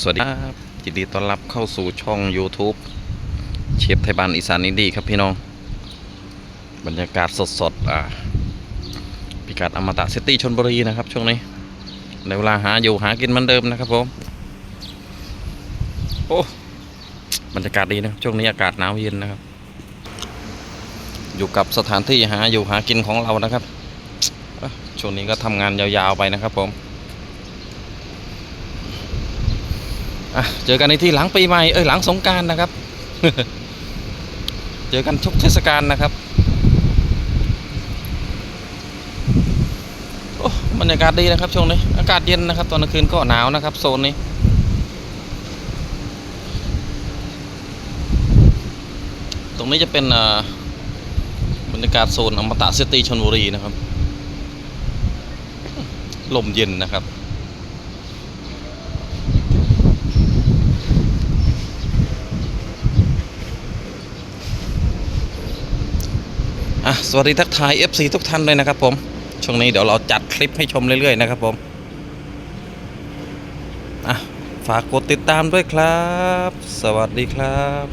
สวัสดีครับยินดีต้อนรับเข้าสู่ช่อง YouTube เชฟไทยบ้านอีสานอินดีครับพี่น้อง บรรยากาศสดๆอ่าพิกัดอมตะซิตี้ชนบุรีนะครับ ช่วงนี้ในเวลาหาอยู่หากินเหมือนเดิมนะครับผม โอ้ บรรยากาศดีนะ ช่วงนี้อากาศหนาวเย็นนะครับ อยู่กับสถานที่หาอยู่หากินของเรานะครับช่วงนี้ก็ทำงานยาวๆไปนะครับผม อะเจอกันในที่หลังปีใหม่เอ้ยหลังสงการนะครับ เจอกันทุกเทศกาลนะครับโอ้บรรยากาศดีนะครับช่วงนี้อากาศเย็นนะครับ ตอนกลางคืนก็หนาวนะครับโซนนี้ตรงนี้จะเป็นบรรยากาศโซนอมตะซิตี้ชนบุรีนะครับ ลมเย็นนะครับ อะสวัสดีทักทาย FC ทุกท่านเลยนะครับผมช่วงนี้เดี๋ยวเราจัดคลิปให้ชมเรื่อยๆนะครับผมอะฝากกดติดตามด้วยครับ สวัสดีครับ